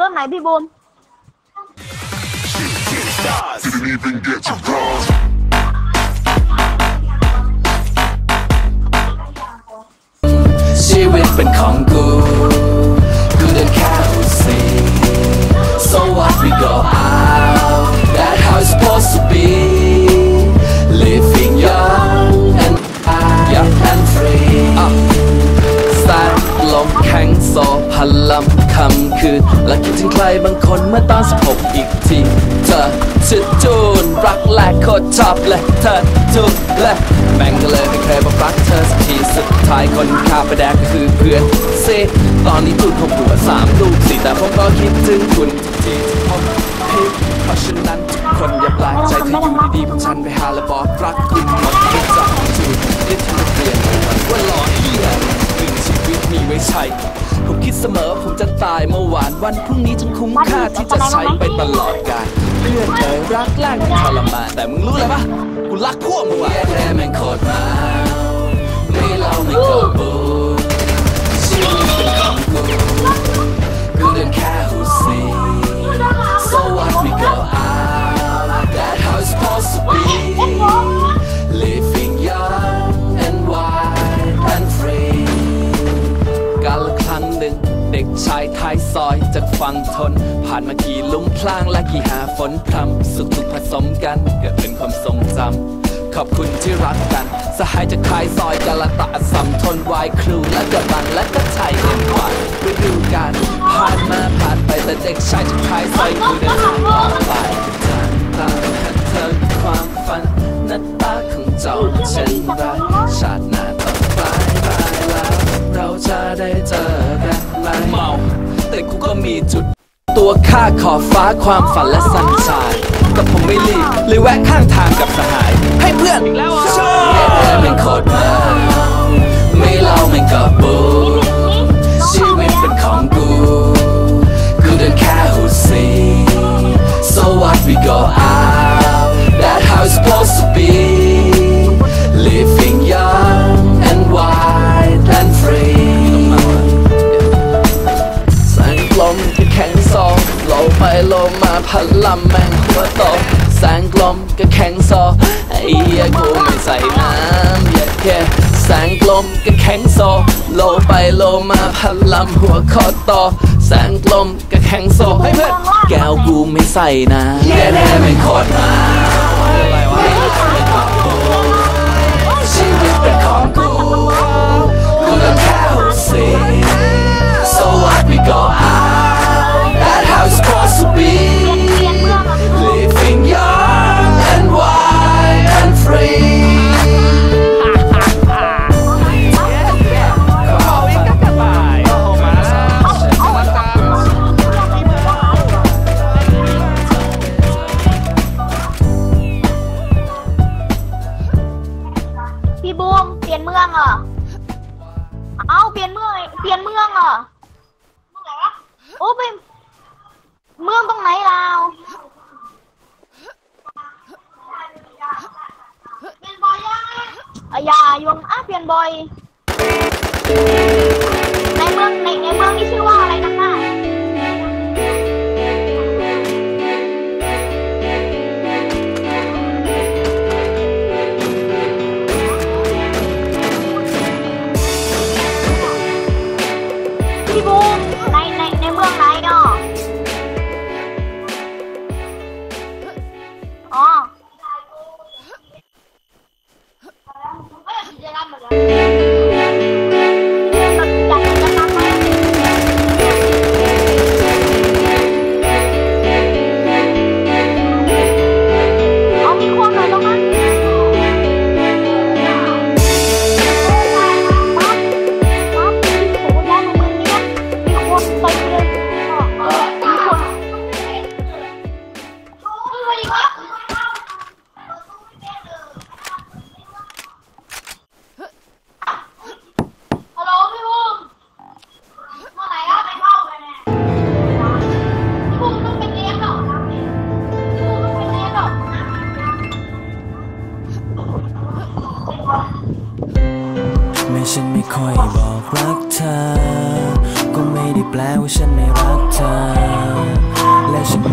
เริ่มไหนพี่บูม Didn't even get to bronze. ชีวิตเป็นของกู กูเดินแค่หูสี so what we go out that how it's supposed to be living young and young and free อะแสงลมแข็งโซพันลำ คำคืนและคิดถึงใครบางคนเมื่อตอนสิบหกอีกทีเธอชื่อจูนรักแรกโคตรชอบเลยเธอจูนและแม่งก็เลยไม่เคยบอกรักเธอสักทีสุดท้ายคนข้าไปแดกก็คือเพื่อนเซตอนนี้จูนคงปวดสามลูกสี่แต่ผมก็คิดถึงคุณทุกทีที่ผมพิมเพราะฉะนั้นทุกคนอย่าแปลกใจถ้าอยู่ดีๆพวกฉันไปหาและบอกรัก ไว้ใช้ผมคิดเสมอผมจะตายเมื่อวานวันพรุ่งนี้จึงคุ้มค่าที่จะใช้ไปตลอดกาลเพื่อนเอ๋ยรักแรกมันทรมานแต่มึงรู้อะไรปะกูรักพวกมึงว่ะแค่แม่งโคตรมาไม่เล่าไม่ก็บู อยจากฝั่งทน ผ่านมากี่ลุ่มพลางและกี่หาฝนพรำสุขทุกผสมกันเกิดเป็นความทรงจำขอบคุณที่รักกัน สหายจากท้ายซอยกาลตะสัมทนวายครูและเกระบังและก็ไทยเอ็นวายฤดูกาลผ่านมาผ่านไปแต่เด็กชายจากท้ายซอยคือเดินทางต่อไปทางตามหาเธอความฝันน้าตาของเจ้าเช่นไรชาติหน มีจุด ตัวข้าขอบฟ้าความฝันและสัญชาติแต่ผมไม่รีบเลยแวะข้างทางกับสหาย ให้เพื่อนอีกแล้วอะเป็นโคตรเมาไม่เล่าไม่กับบู โลไปโลมาพันลำแม่งหัวโตแสงลมก็แข็งซอไอ้เหี้ยกูไม่ใส่น้ำเย็ดแค่แสงลมก็แข็งโซโลไปโลมาพันลำหัวคอโตแสงลมก็แข็งโซให้เพื่อนแก้วกูไม่ใส่น้ำแย่แน่ไม่โคตรมา โอ้ไปเมืองตรงไหนเราเปลี่ยนบอยย่ะอย่ายงอะเปลี่ยนบอยในเมืองในในเมืองที่ชื่อว่าอะไรนะคะพี่บูม ไม่ค่อยบอกรักเธอ ก็ไม่ได้แปลว่าฉันไม่รักเธอ และฉัน